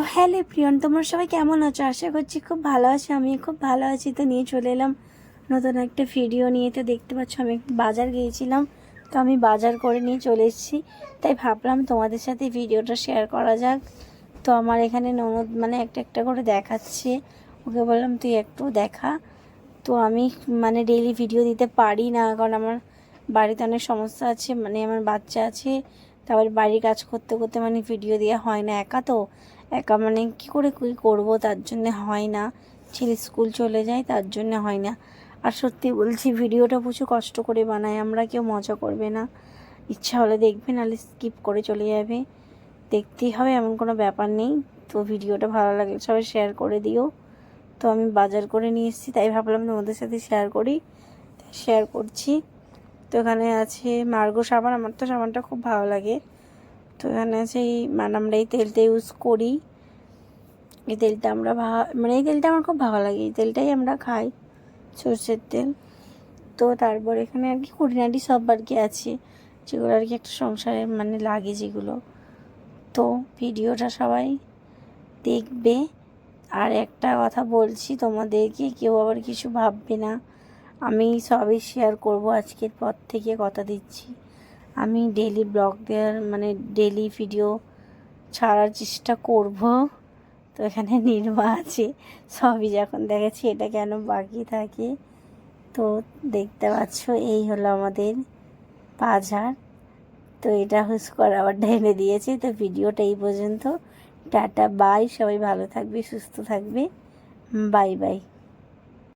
তো হ্যালো প্রিয়ন তোমরা সবাই কেমন আছো? আশা করছি খুব ভালো আছো। আমি খুব ভালো আছি। তো নিয়ে চলে এলাম নতুন একটা ভিডিও নিয়ে। তো দেখতে পাচ্ছ, আমি বাজার গিয়েছিলাম। তো আমি বাজার করে নিয়ে চলে এসেছি। তাই ভাবলাম তোমাদের সাথে ভিডিওটা শেয়ার করা যাক। তো আমার এখানে ননদ মানে একটা একটা করে দেখাচ্ছে। ওকে বললাম, তুই একটু দেখা। তো আমি মানে ডেইলি ভিডিও দিতে পারি না, কারণ আমার বাড়িতে অনেক সমস্যা আছে। মানে আমার বাচ্চা আছে। তারপর বাড়ির কাজ করতে করতে মানে ভিডিও দেওয়া হয় না একা তো। একা মানে কী করে কী করব? তার জন্যে হয় না। ছেলে স্কুল চলে যায়, তার জন্য হয় না। আর সত্যি বলছি, ভিডিওটা প্রচুর কষ্ট করে বানাই, আমরা কেউ মজা করবে না। ইচ্ছা হলে দেখবে, নাহলে স্কিপ করে চলে যাবে। দেখতেই হবে, এমন কোনো ব্যাপার নেই। তো ভিডিওটা ভালো লাগলে সবাই শেয়ার করে দিও। তো আমি বাজার করে নিয়ে এসেছি, তাই ভাবলাম তোমাদের সাথে শেয়ার করি। শেয়ার করছি। তো এখানে আছে মার্গো সাবান, আমার তো সাবানটা খুব ভালো লাগে। তো এখানে এই মানে আমরা এই তেলটা ইউজ করি। এই তেলটা আমরা ভা- মানে এই তেলটা আমার খুব ভালো লাগে। এই তেলটাই আমরা খাই, সর্ষের তেল। তো তারপর এখানে আর কি খুঁটিনাটি সব আর কি আছে, যেগুলো আর কি একটা সংসারে মানে লাগে যেগুলো। তো ভিডিওটা সবাই দেখবে। আর একটা কথা বলছি তোমাদেরকে, কেউ আবার কিছু ভাববে না। আমি সবই শেয়ার করব আজকের পর থেকে কথা দিচ্ছি। আমি ডেলি ব্লগ দেওয়ার মানে ডেলি ভিডিও ছাড়ার চেষ্টা করব। তো এখানে নির্মা আছে। সবই যখন দেখেছি, এটা কেন বাকি থাকে? তো দেখতে পাচ্ছ, এই হলো আমাদের বাজার। তো এটা হুস করে আবার ঢেলে দিয়েছে। তো ভিডিওটা এই পর্যন্ত। টাটা বাই সবাই ভালো থাকবে, সুস্থ থাকবে। Bye bye